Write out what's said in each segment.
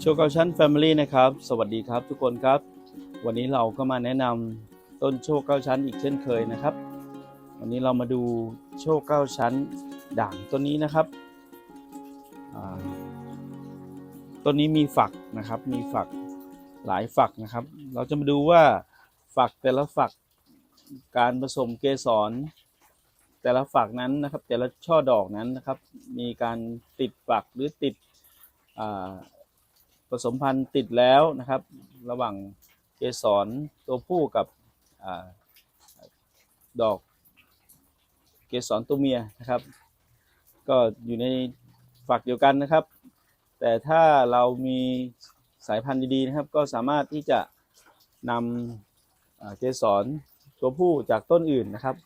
โชว์เกาชั้น Family นะครับ สวัสดีครับทุกคนครับ วันนี้เราก็มาแนะนำต้นโชคเก้าชั้นอีกเช่นเคยนะครับ วันนี้เรามาดูโชคเก้าชั้นด่างต้นนี้นะครับต้นนี้มีฝักนะครับ มีฝักหลายฝักนะครับ เราจะมาดูว่าฝักแต่ละฝักการผสมเกสรแต่ละฝักนั้นนะครับ แต่ละช่อดอกนั้นนะครับ มีการติดฝักหรือติดอ ผสมพันธุ์ติดแล้วนะครับ ระหว่างเกสรตัวผู้กับอดอกเกสรตัวเมียนะครับ ก็อยู่ในฝักเดียวกันนะครับ แต่ถ้าเรามีสายพันธุ์ดีๆนะครับ ก็สามารถที่จะนำเกสรตัวผู้จากต้นอื่นนะครับ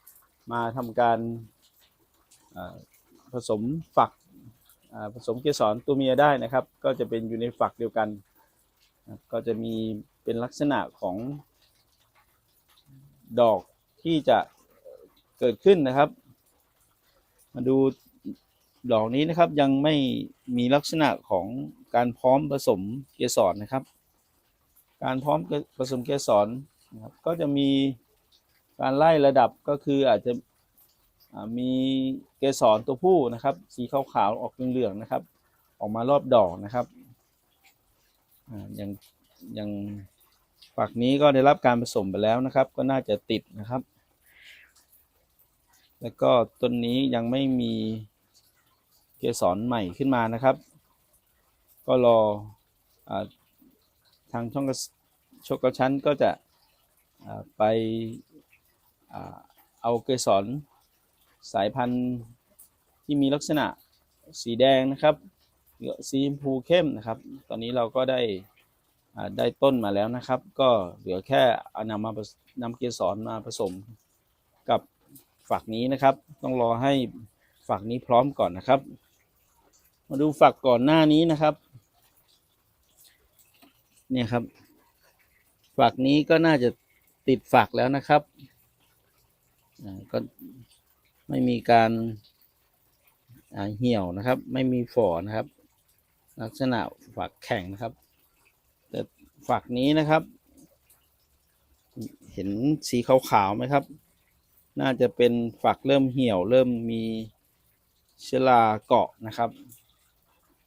มาทำการผสมฝัก ผสมเกสรตัวเมียได้นะครับ ก็จะเป็นอยู่ในฝักเดียวกัน ก็จะมีเป็นลักษณะของดอกที่จะเกิดขึ้นนะครับ มาดูดอกนี้นะครับยังไม่มีลักษณะของการพร้อมผสมเกสรนะครับ การพร้อมผสมเกสรนะครับก็จะมีการไล่ระดับก็คืออาจจะ มีเกสรตัวผู้นะครับ สีขาวๆออกเหลืองๆนะครับ ออกมารอบดอกนะครับอย่างอย่างฝักนี้ก็ได้รับการผสมไปแล้วนะครับ ก็น่าจะติดนะครับ แล้วก็ต้นนี้ยังไม่มีเกสรใหม่ขึ้นมานะครับ ก็รออทางช่องกระชกกระชั้นก็จะไปอเอาเกสร สายพันธุ์ที่มีลักษณะสีแดงนะครับหรือสีชมพูเข้มนะครับ ตอนนี้เราก็ได้ได้ต้นมาแล้วนะครับ ก็เหลือแค่อนำมานำเกสรมาผสมกับฝักนี้นะครับ ต้องรอให้ฝักนี้พร้อมก่อนนะครับ มาดูฝักก่อนหน้านี้นะครับ เนี่ยครับ ฝักนี้ก็น่าจะติดฝักแล้วนะครับอ่าก็ ไม่มีการเหี่ยวนะครับ ไม่มีฝ่อนะครับ ลักษณะฝักแข็งนะครับ แต่ฝักนี้นะครับ เห็นสีขาวๆไหมครับ น่าจะเป็นฝักเริ่มเหี่ยวเริ่มมีเชื้อราเกาะนะครับ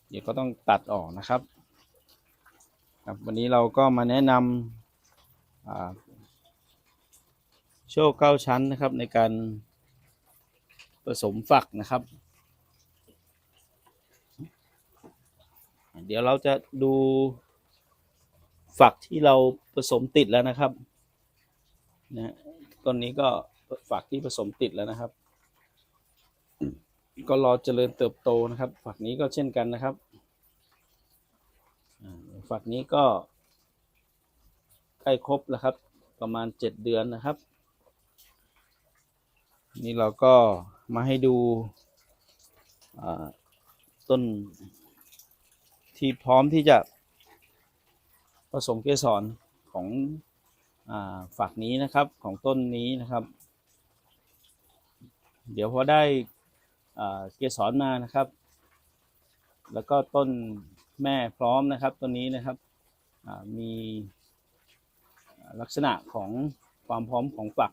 เดี๋ยวก็ต้องตัดออกนะครับครับ วันนี้เราก็มาแนะนำโชคเก้าชั้นนะครับในการ ผสมฝักนะครับ เดี๋ยวเราจะดูฝักที่เราผสมติดแล้วนะครับนะต้นนี้ก็ฝักที่ผสมติดแล้วนะครับ ก็รอเจริญเติบโตนะครับ ฝักนี้ก็เช่นกันนะครับฝักนี้ก็ใกล้ครบแล้วครับ ประมาณเจ็ดเดือนนะครับ นี่เราก็ มาให้ดูต้นที่พร้อมที่จะผสมเกสรของอฝักนี้นะครับของต้นนี้นะครับ เดี๋ยวพอได้เกสรมานะครับ แล้วก็ต้นแม่พร้อมนะครับต้นนี้นะครับมีลักษณะของความพร้อมของฝัก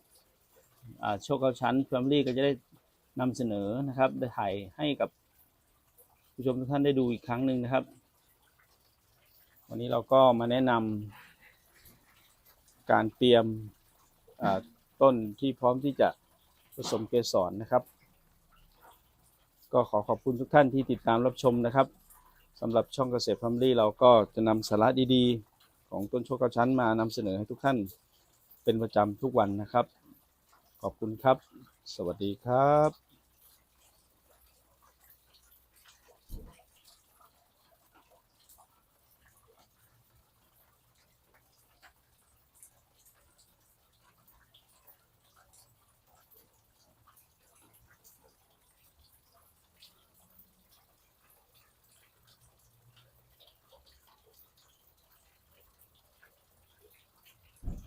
โชคเก้าชั้น Family ก็จะได้ นำเสนอนะครับได้ถ่ายให้กับผู้ชมทุกท่านได้ดูอีกครั้งหนึ่งนะครับ วันนี้เราก็มาแนะนำการเตรียมต้นที่พร้อมที่จะผสมเกสรนะครับ ก็ขอขอบคุณทุกท่านที่ติดตามรับชมนะครับสำหรับช่องเกษตร Family เราก็จะนำสาระดีๆ ของต้นโชคก้าชั้นมานำเสนอให้ทุกท่านเป็นประจำทุกวันนะครับ ขอบคุณครับ สวัสดีครับ